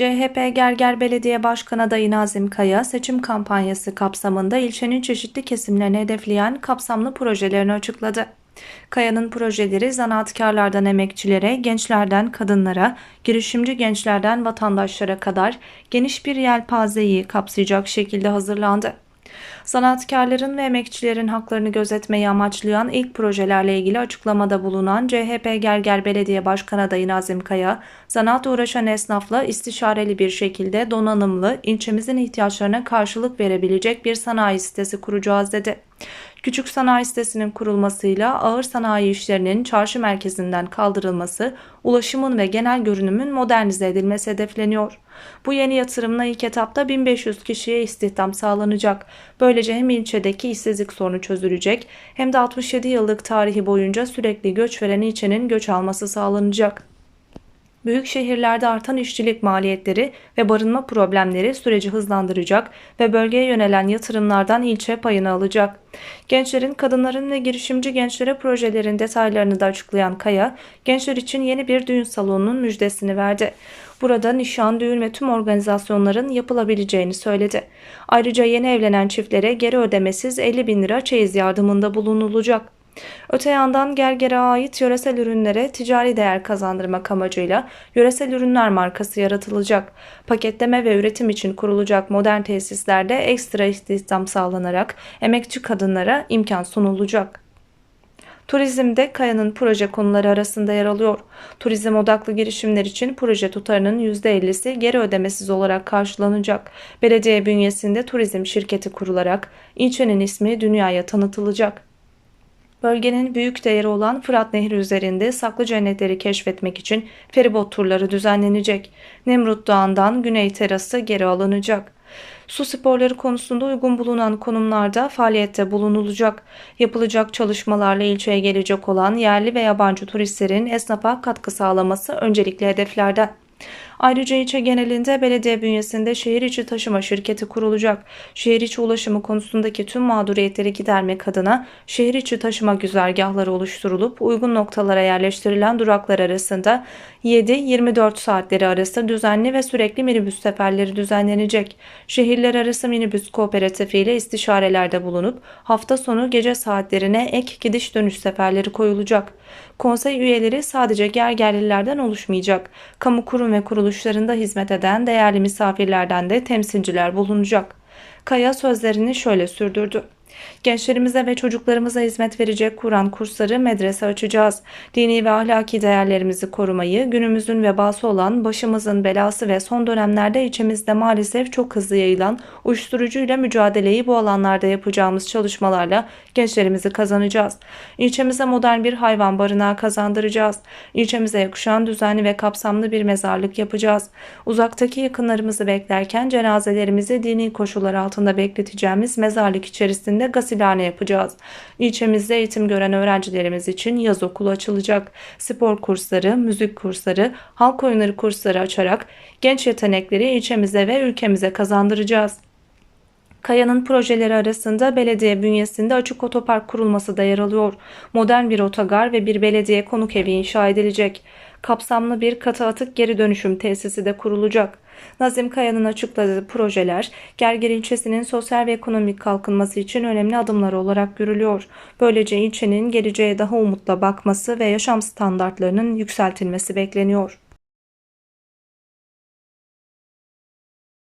CHP Gerger Belediye Başkanı adayı Nazım Kaya seçim kampanyası kapsamında ilçenin çeşitli kesimlerini hedefleyen kapsamlı projelerini açıkladı. Kaya'nın projeleri zanaatkarlardan emekçilere, gençlerden kadınlara, girişimci gençlerden vatandaşlara kadar geniş bir yelpazeyi kapsayacak şekilde hazırlandı. Sanatkarların ve emekçilerin haklarını gözetmeyi amaçlayan ilk projelerle ilgili açıklamada bulunan CHP Gerger Belediye Başkanı adayı Nazım Kaya, zanaat uğraşan esnafla istişareli bir şekilde donanımlı, ilçemizin ihtiyaçlarına karşılık verebilecek bir sanayi sitesi kuracağız dedi. Küçük sanayi sitesinin kurulmasıyla ağır sanayi işlerinin çarşı merkezinden kaldırılması, ulaşımın ve genel görünümün modernize edilmesi hedefleniyor. Bu yeni yatırımla ilk etapta 1500 kişiye istihdam sağlanacak. Böylece hem ilçedeki işsizlik sorunu çözülecek hem de 67 yıllık tarihi boyunca sürekli göç veren ilçenin göç alması sağlanacak. Büyük şehirlerde artan işçilik maliyetleri ve barınma problemleri süreci hızlandıracak ve bölgeye yönelen yatırımlardan ilçe payını alacak. Gençlerin, kadınların ve girişimci gençlere projelerin detaylarını da açıklayan Kaya, gençler için yeni bir düğün salonunun müjdesini verdi. Burada nişan, düğün ve tüm organizasyonların yapılabileceğini söyledi. Ayrıca yeni evlenen çiftlere geri ödemesiz 50 bin lira çeyiz yardımında bulunulacak. Öte yandan Gerger'e ait yöresel ürünlere ticari değer kazandırmak amacıyla yöresel ürünler markası yaratılacak. Paketleme ve üretim için kurulacak modern tesislerde ekstra istihdam sağlanarak emekçi kadınlara imkan sunulacak. Turizmde Kaya'nın proje konuları arasında yer alıyor. Turizm odaklı girişimler için proje tutarının %50'si geri ödemesiz olarak karşılanacak. Belediye bünyesinde turizm şirketi kurularak ilçenin ismi dünyaya tanıtılacak. Bölgenin büyük değeri olan Fırat Nehri üzerinde saklı cennetleri keşfetmek için feribot turları düzenlenecek. Nemrut Dağı'ndan Güney Terası geri alınacak. Su sporları konusunda uygun bulunan konumlarda faaliyette bulunulacak. Yapılacak çalışmalarla ilçeye gelecek olan yerli ve yabancı turistlerin esnafa katkı sağlaması öncelikli hedeflerden. Ayrıca ilçe genelinde belediye bünyesinde şehir içi taşıma şirketi kurulacak. Şehir içi ulaşımı konusundaki tüm mağduriyetleri gidermek adına şehir içi taşıma güzergahları oluşturulup uygun noktalara yerleştirilen duraklar arasında 7-24 saatleri arası düzenli ve sürekli minibüs seferleri düzenlenecek. Şehirler arası minibüs kooperatifi ile istişarelerde bulunup hafta sonu gece saatlerine ek gidiş dönüş seferleri koyulacak. Konsey üyeleri sadece gergerlilerden oluşmayacak. Kamu kurum ve kuruluşlarında hizmet eden değerli misafirlerden de temsilciler bulunacak. Kaya sözlerini şöyle sürdürdü. Gençlerimize ve çocuklarımıza hizmet verecek Kur'an kursları medrese açacağız. Dini ve ahlaki değerlerimizi korumayı, günümüzün vebası olan başımızın belası ve son dönemlerde içimizde maalesef çok hızlı yayılan uyuşturucuyla mücadeleyi bu alanlarda yapacağımız çalışmalarla gençlerimizi kazanacağız. İlçemize modern bir hayvan barınağı kazandıracağız. İlçemize yakışan düzenli ve kapsamlı bir mezarlık yapacağız. Uzaktaki yakınlarımızı beklerken cenazelerimizi dini koşullar altında bekleteceğimiz mezarlık içerisinde gasilhane yapacağız. İlçemizde eğitim gören öğrencilerimiz için yaz okulu açılacak. Spor kursları, müzik kursları, halk oyunları kursları açarak genç yetenekleri ilçemize ve ülkemize kazandıracağız. Kaya'nın projeleri arasında belediye bünyesinde açık otopark kurulması da yer alıyor. Modern bir otogar ve bir belediye konuk evi inşa edilecek. Kapsamlı bir katı atık geri dönüşüm tesisi de kurulacak. Nazım Kaya'nın açıkladığı projeler Gerger ilçesinin sosyal ve ekonomik kalkınması için önemli adımlar olarak görülüyor. Böylece ilçenin geleceğe daha umutla bakması ve yaşam standartlarının yükseltilmesi bekleniyor.